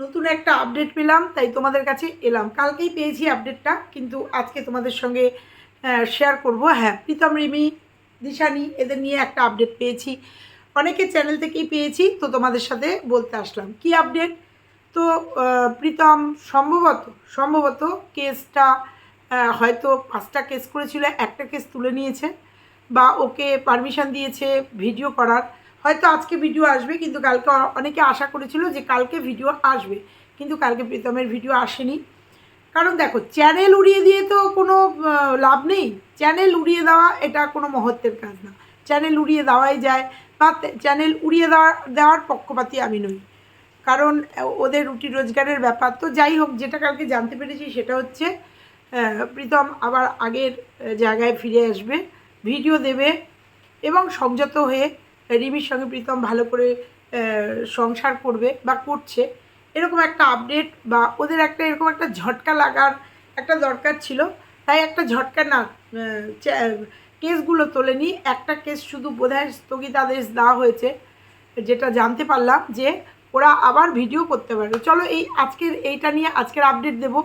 নতুন একটা আপডেট পেলাম, তাই তোমাদের কাছে এলাম। কালকেই পেয়েছি আপডেটটা কিন্তু আজকে তোমাদের সঙ্গে শেয়ার করব। হ্যাঁ প্রীতম, রিমি, দিশানি, এদের নিয়ে একটা আপডেট পেয়েছি। অনেকের চ্যানেল থেকেই পেয়েছি, তো তোমাদের সাথে বলতে আসলাম। কি আপডেট তো প্রীতম, সম্ভবত সম্ভবত কেসটা হয়তো পাঁচটা কেস করেছিল, একটা কেস তুলে নিয়েছে, বা ওকে পারমিশন দিয়েছে ভিডিও করার। হয়তো আজকে ভিডিও আসবে, কিন্তু কালকে অনেকে আশা করেছিল যে কালকে ভিডিও আসবে, কিন্তু কালকে প্রীতমের ভিডিও আসেনি। কারণ দেখো চ্যানেল উড়িয়ে দিয়ে তো কোনো লাভ নেই। চ্যানেল উড়িয়ে দেওয়া এটা কোনো মহত্বের কাজ না। চ্যানেল উড়িয়ে দেওয়াই যায়, বা চ্যানেল উড়িয়ে দেওয়া, দেওয়ার পক্ষপাতি আমি নই। কারণ ওদের রুটি রোজগারের ব্যাপার তো যাই হোক, যেটা কালকে জানতে পেরেছি সেটা হচ্ছে প্রীতম আবার আগের জায়গায় ফিরে আসবে ভিডিও দেবে এবং সংযত হয়ে রিমির সঙ্গে প্রীতম ভালো করে সংসার করবে বা করছে, এরকম একটা আপডেট বা ওদের একটা এরকম একটা ঝটকা লাগার একটা দরকার ছিল। তাই একটা ঝটকা না কেসগুলো তোলেনি। একটা কেস শুধু বোধহয় স্থগিতাদেশ দেওয়া হয়েছে, যেটা জানতে পারলাম যে ওরা আবার ভিডিও করতে পারবে। চলো এই আজকের এইটা নিয়ে আজকের আপডেট দেব।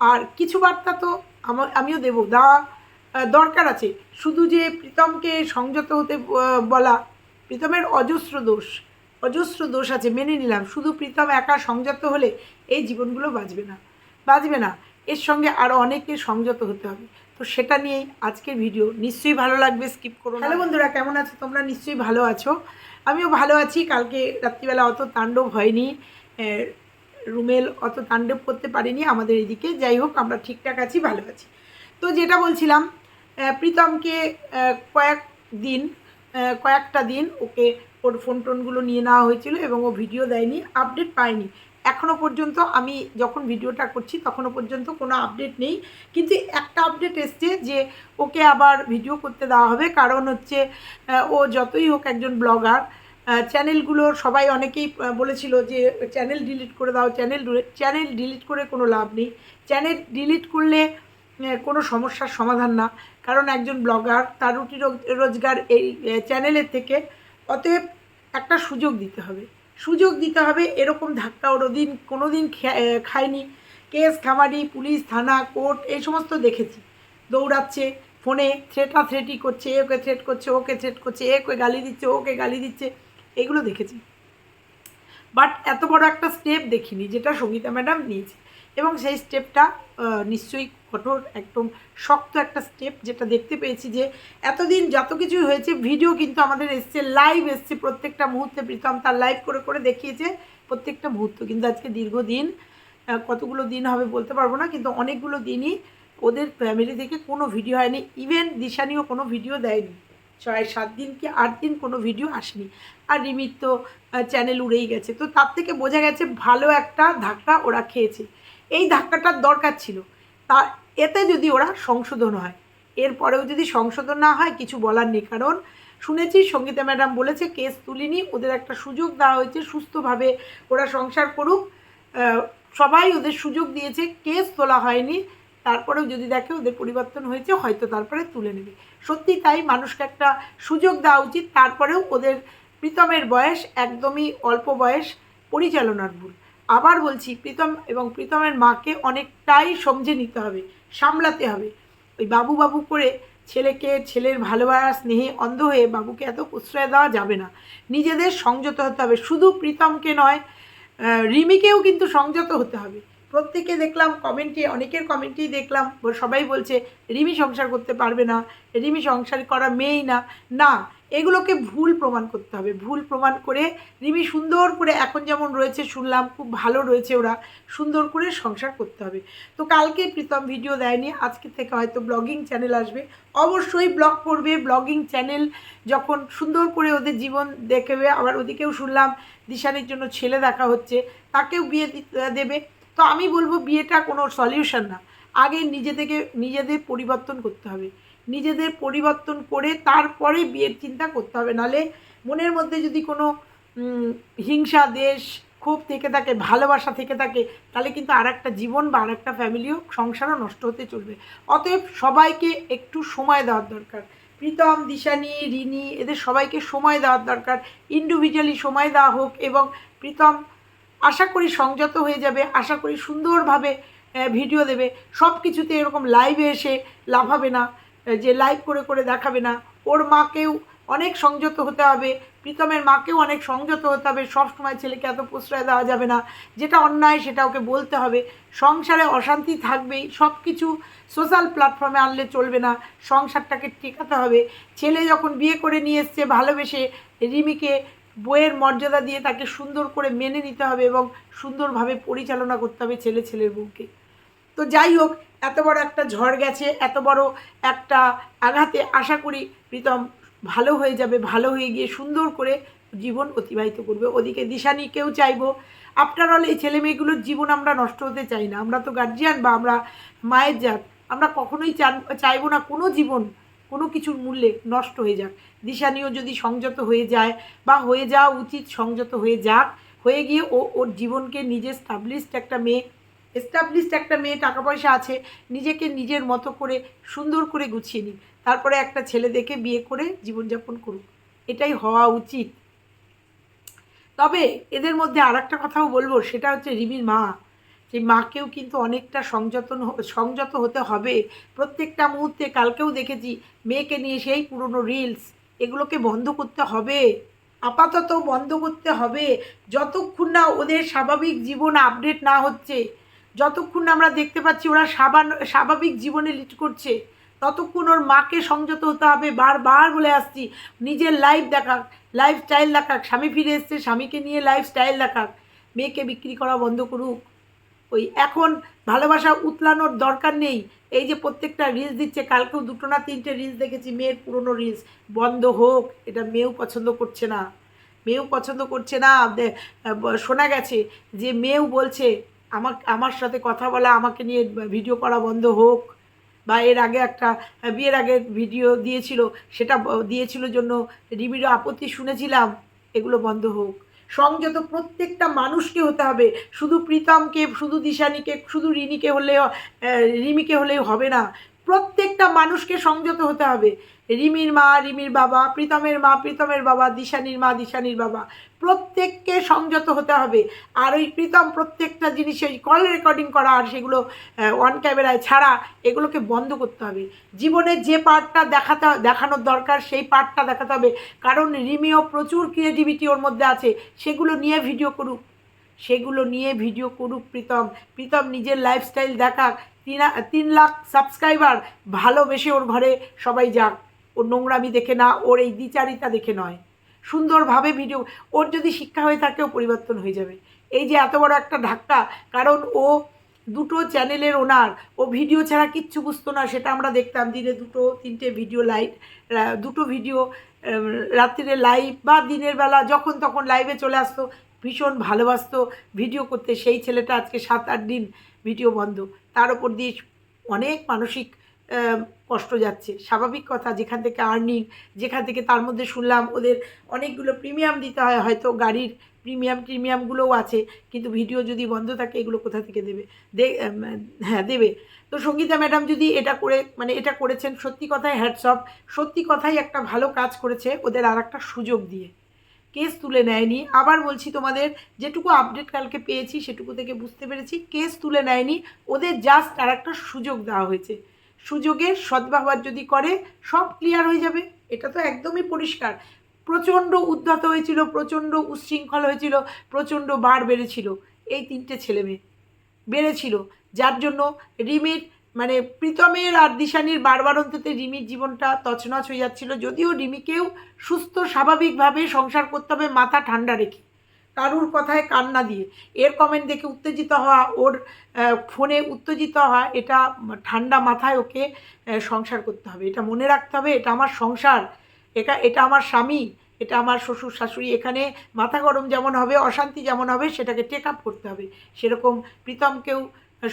আর কিছু বার্তা তো আমা- আমিও দেবো। দেওয়া দরকার আছে। শুধু যে প্রীতমকে সংযত হতে বলা প্রীতমের অজস্র দোষ অজস্র দোষ আছে, মেনে নিলাম। শুধু প্রীতম একা সংযত হলে এই জীবনগুলো বাঁচবে না। বাঁচবে না। এর সঙ্গে আরও অনেকে সংযত হতে হবে। তো সেটা নিয়েই আজকের ভিডিও। নিশ্চয়ই ভালো লাগবে স্কিপ করো হ্যালো বন্ধুরা, কেমন আছো? তোমরা নিশ্চয়ই ভালো আছো। আমিও ভালো আছি। কালকে রাত্রিবেলা অত তাণ্ডব হয়নি। রুমেল অত তাণ্ডব করতে পারিনি আমাদের এদিকে। যাই হোক, আমরা ঠিকঠাক আছি, ভালো আছি। তো যেটা বলছিলাম প্রীতমকে কয়েক দিন কয়েকটা দিন ওকে ওর ফোন টোনগুলো নিয়ে নেওয়া হয়েছিল এবং ও ভিডিও দেয়নি আপডেট পায়নি। এখনও পর্যন্ত আমি যখন ভিডিওটা করছি তখনও পর্যন্ত কোনো আপডেট নেই। কিন্তু একটা আপডেট এসছে যে ওকে আবার ভিডিও করতে দেওয়া হবে। কারণ হচ্ছে ও যতই হোক একজন ব্লগার চ্যানেলগুলো সবাই অনেকেই বলেছিল যে চ্যানেল ডিলিট করে দাও চ্যানেল চ্যানেল ডিলিট করে কোনো লাভ নেই। চ্যানেল ডিলিট করলে কোনো সমস্যার সমাধান না। কারণ একজন ব্লগার তার রুটি রোজ- রোজগার এই চ্যানেলের থেকে, অতএব একটা সুযোগ দিতে হবে। সুযোগ দিতে হবে এরকম ধাক্কা ওর দিন কোনো দিন খায়নি। কেস, খামারি, পুলিশ, থানা, কোর্ট, এই সমস্ত দেখেছি। দৌড়াচ্ছে, ফোনে থ্রেটা থ্রেটি করছে, এ ওকে থ্রেট করছে, ওকে থ্রেট করছে, এ ওকে গালি দিচ্ছে ওকে গালি দিচ্ছে, এগুলো দেখেছি। বাট এত বড় একটা স্টেপ দেখিনি, যেটা সঙ্গীতা ম্যাডাম নিয়েছে। এবং সেই স্টেপটা নিশ্চয়ই কঠোর, একদম শক্ত একটা স্টেপ যেটা দেখতে পেয়েছি যে এতদিন যত কিছু হয়েছে ভিডিও কিন্তু আমাদের এসছে লাইভ এসছে প্রত্যেকটা মুহূর্তে। প্রীতম তার লাইভ করে করে দেখিয়েছে প্রত্যেকটা মুহূর্ত। কিন্তু আজকে দীর্ঘদিন কতগুলো দিন হবে বলতে পারব না, কিন্তু অনেকগুলো দিনই ওদের ফ্যামিলি থেকে কোনো ভিডিও হয়নি। ইভেন দিশানিও কোনো ভিডিও দেয়নি। ছয়, সাত দিন কি আট দিন কোনো ভিডিও আসেনি। আর রিমির তো চ্যানেল উড়েই গেছে। তো তার থেকে বোঝা গেছে ভালো একটা ধাক্কা ওরা খেয়েছে। এই ধাক্কাটার দরকার ছিল। তা এতে যদি ওরা সংশোধন হয়, এরপরেও যদি সংশোধন না হয়, কিছু বলার নেই। কারণ শুনেছি সঙ্গীতা ম্যাডাম বলেছে, কেস তুলিনি, ওদের একটা সুযোগ দেওয়া হয়েছে, সুস্থভাবে ওরা সংসার করুক। সবাই ওদের সুযোগ দিয়েছে, কেস তোলা হয়নি। তারপরেও যদি দেখে ওদের পরিবর্তন হয়েছে, হয়তো তারপরে তুলে নেবে। সত্যি তাই মানুষকে একটা সুযোগ দেওয়া উচিত। তারপরেও ওদের প্রীতমের বয়স একদমই অল্প বয়স পরিচালনার ভুল। আবার বলছি, প্রীতম এবং প্রীতমের মাকে অনেকটাই সমঝে নিতে হবে, সামলাতে হবে। ওই বাবু বাবু করে ছেলেকে, ছেলের ভালোবাসা, স্নেহে অন্ধ হয়ে বাবুকে এত প্রশ্রয় দেওয়া যাবে না। নিজেদের সংযত হতে হবে, শুধু প্রীতমকে নয় রিমিকেও কিন্তু সংযত হতে হবে। প্রত্যেকে দেখলাম কমেন্টে, অনেকের কমেন্টেই দেখলাম, সবাই বলছে, রিমি সংসার করতে পারবে না, রিমি সংসার করা মেয়েই না। না এগুলোকে ভুল প্রমাণ করতে হবে। ভুল প্রমাণ করে রিমি সুন্দর করে এখন যেমন রয়েছে শুনলাম, খুব ভালো রয়েছে ওরা, সুন্দর করে সংসার করতে হবে। তো কালকে প্রীতম ভিডিও দেয়নি, আজকে থেকে হয়তো ব্লগিং চ্যানেল আসবে। অবশ্যই ব্লগ করবে, ব্লগিং চ্যানেল যখন সুন্দর করে ওদের জীবন দেখবে, আবার ওদিকেও শুনলাম দিশানির জন্য ছেলে দেখা হচ্ছে, তাকেও বিয়ে দেবে। তো আমি বলব বিয়েটা কোনো সলিউশন না। আগে নিজে থেকে নিজেদের পরিবর্তন করতে হবে। নিজেদের পরিবর্তন করে তারপরে বিয়ের চিন্তা করতে হবে। নালে মনের মধ্যে যদি কোনো হিংসা দেশ ক্ষোভ থেকে থাকে ভালোবাসা থেকে থাকে তাহলে কিন্তু আর একটা জীবন বা আর একটা ফ্যামিলিও সংসারও নষ্ট হতে চলবে। অতএব সবাইকে একটু সময় দেওয়ার দরকার। প্রীতম দিশানি রিনি এদের সবাইকে সময় দেওয়ার দরকার। ইন্ডিভিজুয়ালি সময় দেওয়া হোক এবং প্রীতম আশা করি সংযত হয়ে যাবে আশা করি সুন্দরভাবে ভিডিও দেবে। সব কিছুতে এরকম লাইভে এসে লাভাবে না। আহ, যে লাইভ করে করে দেখাবে না। ওর মাকেও অনেক সংযত হতে হবে। প্রীতমের মাকেও অনেক সংযত হতে হবে। সব সময় ছেলেকে এত প্রশ্রয় দেওয়া যাবে না। যেটা অন্যায় সেটা ওকে বলতে হবে। সংসারে অশান্তি থাকবেই। সব কিছু সোশ্যাল প্ল্যাটফর্মে আনলে চলবে না। সংসারটাকে টেকাতে হবে। ছেলে যখন বিয়ে করে নিয়ে এসছে, ভালোবেসে রিমিকে বইয়ের মর্যাদা দিয়ে তাকে সুন্দর করে মেনে নিতে হবে এবং সুন্দরভাবে পরিচালনা করতে হবে ছেলে ছেলের বউকে। তো যাই হোক এত বড় একটা ঝড় গেছে, এত বড় একটা আঘাতে আশা করি প্রীতম ভালো হয়ে যাবে, ভালো হয়ে গিয়ে সুন্দর করে জীবন অতিবাহিত করবে। ওদিকে দিশানিকেও চাইব? আফটার অল এই ছেলে মেয়েগুলোর জীবন আমরা নষ্ট হতে চাই না। আমরা তো গার্জিয়ান বা আমরা মায়ের জাত। আমরা কখনোই চান, চাইব না কোনো জীবন, কোনো কিছুর মূল্যে নষ্ট হয়ে যাক। দিশানিও যদি সংযত হয়ে যায় বা হয়ে যাওয়া উচিত, সংযত হয়ে যাক, হয়ে গিয়ে ও, ওর জীবনকে নিজে স্টাবলিশড একটা মেয়ে এস্টাবলিশড একটা মেয়ে, টাকা পয়সা আছে, নিজেকে নিজের মতো করে, সুন্দর করে গুছিয়ে নিক। তারপরে একটা ছেলে দেখে বিয়ে করে জীবনযাপন করুক। এটাই হওয়া উচিত। তবে এদের মধ্যে আর একটা কথাও বলব, সেটা হচ্ছে রিমির মা। যে মাকেও কিন্তু অনেকটা সংযতন সংযত হতে হবে। প্রত্যেকটা মুহূর্তে কালকেও দেখেছি মেয়েকে নিয়ে সেই পুরনো রিলস এগুলোকে বন্ধ করতে হবে। আপাতত বন্ধ করতে হবে। যতক্ষণ না ওদের স্বাভাবিক জীবন আপডেট না হচ্ছে যতক্ষণ আমরা দেখতে পাচ্ছি ওরা সাবান স্বাভাবিক জীবনে লিড করছে, ততক্ষণ ওর মাকে সংযত হতে হবে। বারবার বলে আসছি, নিজের লাইফ দেখাক লাইফ স্টাইল দেখাক। স্বামী ফিরে এসছে, স্বামীকে নিয়ে লাইফ স্টাইল দেখাক। মেয়েকে বিক্রি করা বন্ধ করুক। ওই এখন ভালোবাসা উতলানোর দরকার নেই। এই যে প্রত্যেকটা রিলস দিচ্ছে, কালকেও দুটো না তিনটে রিলস দেখেছি, মেয়ের পুরনো রিলস বন্ধ হোক, এটা মেয়েও পছন্দ করছে না। মেয়েও পছন্দ করছে না। শোনা গেছে যে মেয়েও বলছে আমার আমার সাথে কথা বলা, আমাকে নিয়ে ভিডিও করা বন্ধ হোক, বা এর আগে একটা বিয়ের আগে ভিডিও দিয়েছিল, সেটা দিয়েছিল জন্য রিমিরও আপত্তি শুনেছিলাম, এগুলো বন্ধ হোক। সংযত প্রত্যেকটা মানুষকে হতে হবে, শুধু প্রীতমকে, শুধু দিশানিকে, শুধু রিনিকে হলে রিমিকে হলেই হবে না। প্রত্যেকটা মানুষকে সংযত হতে হবে। রিমির মা, রিমির বাবা, প্রীতমের মা, প্রীতমের বাবা, দিশানির মা, দিশানির বাবা, প্রত্যেককে সংযত হতে হবে। আর ওই প্রীতম প্রত্যেকটা জিনিসে কল রেকর্ডিং করা আর সেগুলো অন ক্যামেরায় ছাড়া এগুলোকে বন্ধ করতে হবে। জীবনের যে পার্টটা দেখাতে, দেখানোর দরকার সেই পার্টটা দেখাতে হবে। কারণ রিমিও প্রচুর ক্রিয়েটিভিটি ওর মধ্যে আছে। সেগুলো নিয়ে ভিডিও করুক। সেগুলো নিয়ে ভিডিও করুক প্রীতম। প্রীতম নিজের লাইফস্টাইল দেখাক। তিন তিন লাখ সাবস্ক্রাইবার ভালোবেসে ওর ঘরে সবাই যাক। ওর নোংরামি দেখে না, ওর এই দ্বিচারিতা দেখে নয়। সুন্দরভাবে ভিডিও ওর যদি শিক্ষা হয়ে থাকে ও পরিবর্তন হয়ে যাবে। এই যে এত বড় একটা ধাক্কা কারণ ও দুটো চ্যানেলের ওনার, ও ভিডিও ছাড়া কিচ্ছু বুঝতো না, সেটা আমরা দেখতাম। দিনে দুটো, তিনটে ভিডিও লাইভ দুটো ভিডিও রাত্রিরে লাইভ বা দিনের বেলা যখন তখন লাইভে চলে আসতো। ভীষণ ভালোবাসতো ভিডিও করতে। সেই ছেলেটা আজকে সাত, আট দিন ভিডিও বন্ধ। তার ওপর দিয়ে অনেক মানসিক কষ্ট যাচ্ছে। স্বাভাবিক কথা, যেখান থেকে আর্নিং যেখান থেকে তার মধ্যে শুনলাম ওদের অনেকগুলো প্রিমিয়াম দিতে হয়, হয়তো গাড়ির প্রিমিয়াম প্রিমিয়ামগুলোও আছে, কিন্তু ভিডিও যদি বন্ধ থাকে, এগুলো কোথা থেকে দেবে? দে হ্যাঁ দেবে। তো সঙ্গীতা ম্যাডাম যদি এটা করে মানে এটা করেছেন, সত্যি কথাই হ্যাটসঅপ সত্যি কথাই একটা ভালো কাজ করেছে ওদের আর একটা সুযোগ দিয়ে। কেস তুলে নেয়নি। আবার বলছি তোমাদের, যেটুকু আপডেট কালকে পেয়েছি সেটুকু থেকে বুঝতে পেরেছি, কেস তুলে নেয়নি। ওদের জাস্ট আর একটা সুযোগ দেওয়া হয়েছে। সুযোগের সদ্ব্যবহার যদি করে, সব ক্লিয়ার হয়ে যাবে। এটা তো একদমই পরিষ্কার। প্রচণ্ড উদ্ধত হয়েছিল, প্রচণ্ড উচ্ছৃঙ্খল হয়েছিল, প্রচণ্ড বার বেড়েছিল। এই তিনটে ছেলে মেয়ে বেড়েছিল। যার জন্য রিমির মানে প্রীতমের আর দিশানির বারবার অন্ততে রিমির জীবনটা তছনছ হয়ে যাচ্ছিল। যদিও রিমিকেও সুস্থ, স্বাভাবিকভাবে সংসার করতে হবে মাথা ঠান্ডা রেখে, কারুর কথায় কান্না দিয়ে। এর কমেন্ট দেখে উত্তেজিত হওয়া, ওর ফোনে উত্তেজিত হওয়া, এটা ঠান্ডা মাথায় ওকে সংসার করতে হবে। এটা মনে রাখতে হবে, এটা আমার সংসার, এটা এটা আমার স্বামী, এটা আমার শ্বশুর শাশুড়ি, এখানে মাথা গরম যেমন হবে, অশান্তি যেমন হবে, সেটাকে টেক আপ করতে হবে। সেরকম প্রীতমকেও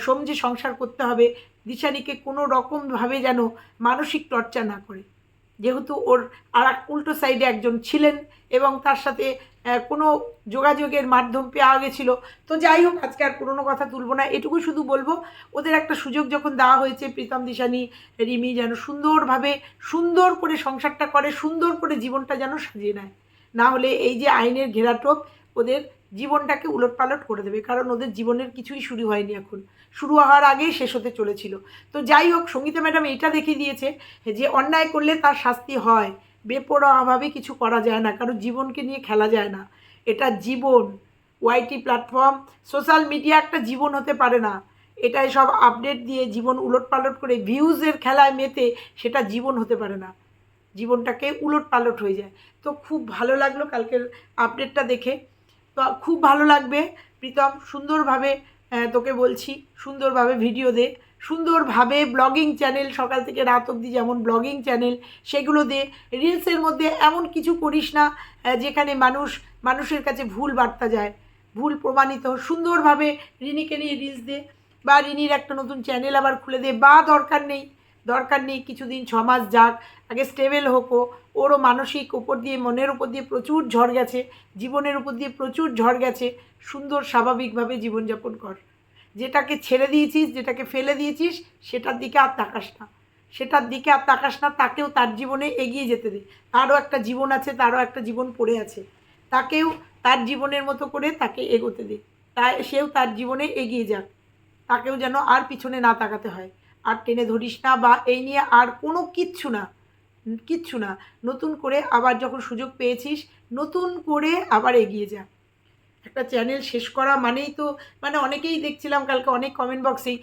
সমঝে সংসার করতে হবে দিশানিকে কোনো রকমভাবে যেন মানসিক টর্চার না করে। যেহেতু ওর আর উল্টো সাইডে একজন ছিলেন এবং তার সাথে কোনো যোগাযোগের মাধ্যম পাওয়া গেছিল। তো যাই হোক, আজকে আর পুরোনো কথা তুলবো না। এটুকু শুধু বলব, ওদের একটা সুযোগ যখন দেওয়া হয়েছে, প্রীতম, দিশানি, রিমি যেন সুন্দরভাবে, সুন্দর করে সংসারটা করে, সুন্দর করে জীবনটা যেন সাজিয়ে নেয়। না হলে এই যে আইনের ঘেরাটোপ, ওদের জীবনটাকে উলটপালট করে দেবে, কারণ ওদের জীবনের কিছুই শুরু হয়নি এখন। শুরু হওয়ার আগেই শেষ হতে চলেছিল। তো যাই হোক, সঙ্গীতা ম্যাডাম এটা দেখিয়ে দিয়েছে যে অন্যায় করলে তার শাস্তি হয়। বেপরোয়াভাবে কিছু করা যায় না, কারণ জীবনকে নিয়ে খেলা যায় না। এটা জীবন। Y T platform, social media একটা জীবন হতে পারে না। এটাই সব আপডেট দিয়ে জীবন উলটপালট করে ভিউজের খেলায় মেতে সেটা জীবন হতে পারে না। জীবনটাকে উলট পালট হয়ে যায়। তো খুব ভালো লাগল কালকের আপডেটটা দেখে। খুব ভালো লাগবে। প্রীতম, সুন্দরভাবে তোকে বলছি, সুন্দরভাবে ভিডিও দে। সুন্দরভাবে ব্লগিং চ্যানেল সকাল থেকে রাত অবধি যেমন ব্লগিং চ্যানেল সেগুলো দে। রিলসের মধ্যে এমন কিছু করিস না যেখানে মানুষ, মানুষের কাছে ভুল বার্তা যায়, ভুল প্রমাণিত। সুন্দরভাবে রিনিকে নিয়ে রিলস দে, বা রিনির একটা নতুন চ্যানেল আবার খুলে দে, বা দরকার নেই। দরকার নেই, কিছুদিন ছ মাস যাক, আগে স্টেবেল হোক ওরও মানসিক উপর দিয়ে, মনের উপর দিয়ে প্রচুর ঝড় গেছে, জীবনের উপর দিয়ে প্রচুর ঝড় গেছে। সুন্দর, স্বাভাবিকভাবে জীবনযাপন কর। যেটাকে ছেড়ে দিয়েছিস, যেটাকে ফেলে দিয়েছিস, সেটার দিকে আর তাকাস না। সেটার দিকে আর তাকাস না, তাকেও তার জীবনে এগিয়ে যেতে দে। তারও একটা জীবন আছে, তারও একটা জীবন পড়ে আছে। তাকেও তার জীবনের মতো করে তাকে এগোতে দে। তাই, সেও তার জীবনে এগিয়ে যাক। তাকেও যেন আর পিছনে না তাকাতে হয়। আর টেনে ধরিস না বা এই নিয়ে আর কোনো কিচ্ছু না কিচ্ছু না। নতুন করে আবার যখন সুযোগ পেয়েছিস, নতুন করে আবার এগিয়ে যা। একটা চ্যানেল শেষ করা মানেই তো মানে অনেকেই দেখছিলাম কালকে অনেক কমেন্ট বক্সেই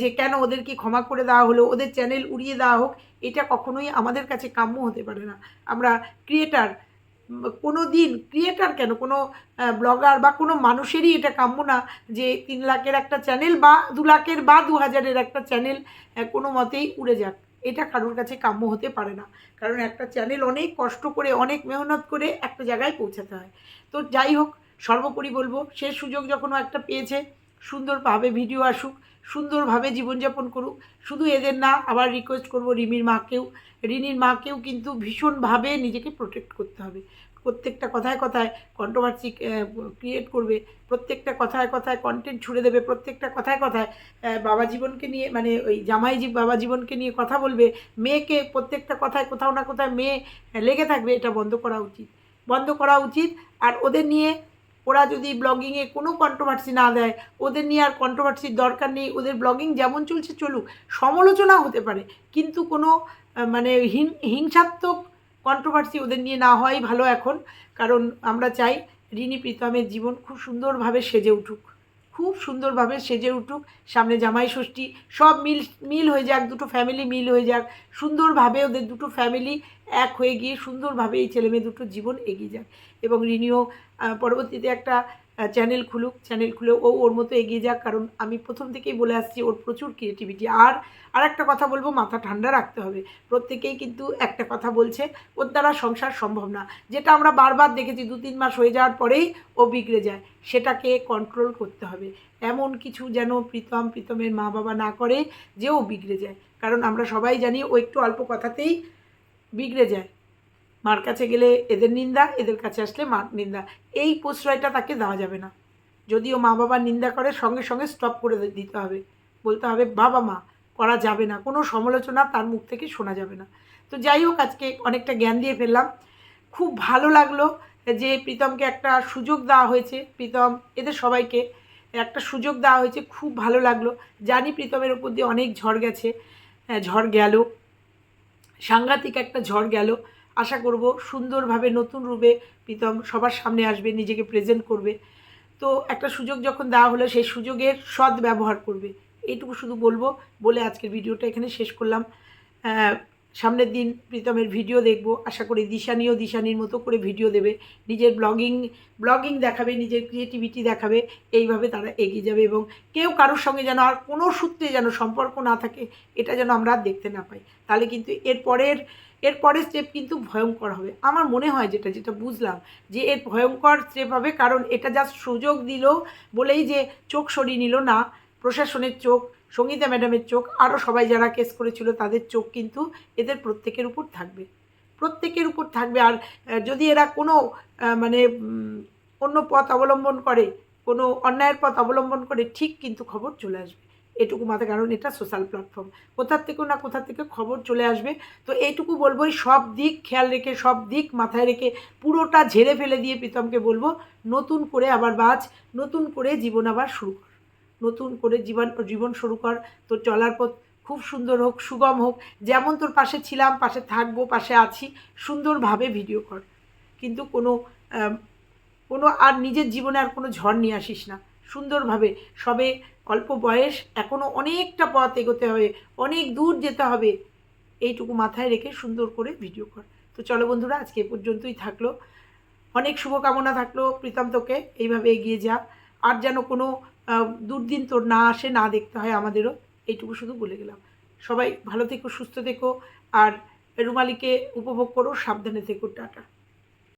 যে কেন ওদেরকে ক্ষমা করে দেওয়া হলো, ওদের চ্যানেল উড়িয়ে দেওয়া হোক, এটা কখনোই আমাদের কাছে কাম্য হতে পারে না। আমরা ক্রিয়েটার কোনো দিন ক্রিয়েটার কেন? কোনো ব্লগার বা কোনো মানুষেরই এটা কাম্য না যে তিন লাখের একটা চ্যানেল বা দু লাখের বা দু হাজারের একটা চ্যানেল কোনো মতেই উড়ে যাক। এটা কারোর কাছে কাম্য হতে পারে না। কারণ একটা চ্যানেল অনেক কষ্ট করে, অনেক মেহনত করে একটা জায়গায় পৌঁছাতে হয়। তো যাই হোক, সর্বোপরি বলব সে সুযোগ যখন একটা পেয়েছে সুন্দরভাবে ভিডিও আসুক সুন্দরভাবে জীবনযাপন করুক। শুধু এদের না, আবার রিকোয়েস্ট করব রিমির মাকেও। রিনির মাকেও কিন্তু ভীষণভাবে নিজেকে প্রোটেক্ট করতে হবে। প্রত্যেকটা কথায় কথায় কন্ট্রোভার্সি ক্রিয়েট করবে। প্রত্যেকটা কথায় কথায় কন্টেন্ট ছুড়ে দেবে। প্রত্যেকটা কথায় কথায় বাবা জীবনকে নিয়ে মানে ওই জামাই বাবা জীবনকে নিয়ে কথা বলবে। মেয়েকে প্রত্যেকটা কথায় কোথাও না কোথায় মেয়ে লেগে থাকবে, এটা বন্ধ করা উচিত। বন্ধ করা উচিত। আর ওদের নিয়ে ওরা যদি ব্লগিংয়ে কোনো কন্ট্রোভার্সি না দেয়, ওদের নিয়ে আর কন্ট্রোভার্সির দরকার নেই, ওদের ব্লগিং যেমন চলছে চলুক, সমালোচনা হতে পারে। কিন্তু কোনো মানে হিংসাত্মক কন্ট্রোভার্সি ওদের নিয়ে না হওয়াই ভালো এখন। কারণ আমরা চাই রিনি প্রীতমের জীবন খুব সুন্দরভাবে সেজে উঠুক। খুব সুন্দরভাবে সেজে উঠুক। সামনে জামাই ষষ্ঠী, সব মিল মিল হয়ে যাক, দুটো ফ্যামিলি মিল হয়ে যাক। সুন্দরভাবে ওদের দুটো ফ্যামিলি এক হয়ে গিয়ে সুন্দরভাবে এই ছেলেমেয়ে দুটো জীবন এগিয়ে যাক। এবং রিনিও পরবর্তীতে একটা চ্যানেল খুলুক চ্যানেল খুলে ও ওর মতো এগিয়ে যাক, কারণ আমি প্রথম থেকেই বলে আসছি ওর প্রচুর ক্রিয়েটিভিটি আর আর একটা কথা বলব, মাথা ঠান্ডা রাখতে হবে। প্রত্যেকেই কিন্তু একটা কথা বলছে, ওর দ্বারা সংসার সম্ভব না। যেটা আমরা বারবার দেখেছি, দু তিন মাস হয়ে যাওয়ার পরেই ও বিগড়ে যায়। সেটাকে কন্ট্রোল করতে হবে। এমন কিছু যেন প্রীতম, প্রীতমের মা বাবা না করে যে ও বিগড়ে যায়। কারণ আমরা সবাই জানি ও একটু অল্প কথাতেই বিগড়ে যায়। মার কাছে গেলে এদের নিন্দা, এদের কাছে আসলে মার নিন্দা। এই প্রশ্রয়টা তাকে দেওয়া যাবে না। যদিও মা বাবা নিন্দা করে, সঙ্গে সঙ্গে স্টপ করে দিতে হবে। বলতে হবে, বাবা মা, করা যাবে না। কোনো সমালোচনা তার মুখ থেকে শোনা যাবে না। তো যাই হোক, আজকে অনেকটা জ্ঞান দিয়ে ফেললাম। খুব ভালো লাগল যে প্রীতমকে একটা সুযোগ দেওয়া হয়েছে। প্রীতম, এদের সবাইকে একটা সুযোগ দেওয়া হয়েছে। খুব ভালো লাগল। জানি প্রীতমের ওপর দিয়ে অনেক ঝড় গেছে। ঝড় গেল। সাংঘাতিক একটা ঝড় গেল। আশা করব সুন্দরভাবে নতুন রূপে প্রীতম সবার সামনে আসবে, নিজেকে প্রেজেন্ট করবে। তো একটা সুযোগ যখন দেওয়া হলো, সেই সুযোগের সৎ ব্যবহার করবে। এইটুকু শুধু বলব বলে আজকের ভিডিওটা এখানে শেষ করলাম। সামনের দিন প্রীতমের ভিডিও দেখব। আশা করি দিশানিও দিশানির মতো করে ভিডিও দেবে। নিজের ব্লগিং ব্লগিং দেখাবে, নিজের ক্রিয়েটিভিটি দেখাবে। এইভাবে তারা এগিয়ে যাবে এবং কেউ কারোর সঙ্গে যেন আর কোনো সূত্রে যেন সম্পর্ক না থাকে, এটা যেন আমরা দেখতে না পাই। তাহলে কিন্তু এর পরের এর পরের স্টেপ কিন্তু ভয়ঙ্কর হবে। আমার মনে হয় যেটা যেটা বুঝলাম যে এর ভয়ঙ্কর স্টেপ হবে কারণ এটা জাস্ট সুযোগ দিল বলেই যে চোখ সরিয়ে নিল না। প্রশাসনের চোখ সঙ্গীতা ম্যাডামের চোখ আরও সবাই যারা কেস করেছিল তাদের চোখ কিন্তু এদের প্রত্যেকের উপর থাকবে। প্রত্যেকের উপর থাকবে আর যদি এরা কোনো মানে অন্য পথ অবলম্বন করে, কোনো অন্যায়ের পথ অবলম্বন করে, ঠিক কিন্তু খবর চলে আসবে। এটুকু মাথায়, কারণ এটা সোশ্যাল প্ল্যাটফর্ম। কোথার থেকে না কোথা থেকে খবর চলে আসবে। তো এইটুকু বলব এই সব দিক খেয়াল রেখে, সব দিক মাথায় রেখে পুরোটা ঝেড়ে ফেলে দিয়ে প্রীতমকে বলব, নতুন করে আবার বাজ, নতুন করে জীবন আবার শুরু কর। নতুন করে জীবন জীবন শুরু কর। তোর চলার পথ খুব সুন্দর হোক, সুগম হোক। যেমন তোর পাশে ছিলাম, পাশে থাকব, পাশে আছি, সুন্দরভাবে ভিডিও কর। কিন্তু কোনো কোনো আর নিজের জীবনে আর কোনো ঝড় নিয়ে আসিস না। সুন্দরভাবে সবে অল্প বয়স এখনও অনেকটা পথ এগোতে হবে, অনেক দূর যেতে হবে। এইটুকু মাথায় রেখে সুন্দর করে ভিডিও কর। তো চলো বন্ধুরা, আজকে এ পর্যন্তই থাকল। অনেক শুভকামনা থাকল প্রীতম তোকে। এইভাবে এগিয়ে যা। আর যেন কোনো দুর্দিন তোর না আসে, না দেখতে হয় আমাদেরও, এইটুকু শুধু বলে গেলাম। সবাই ভালো থেকো, সুস্থ থেকো, আর রুমালিকে উপভোগ করো, সাবধানে থেকো, টাটা।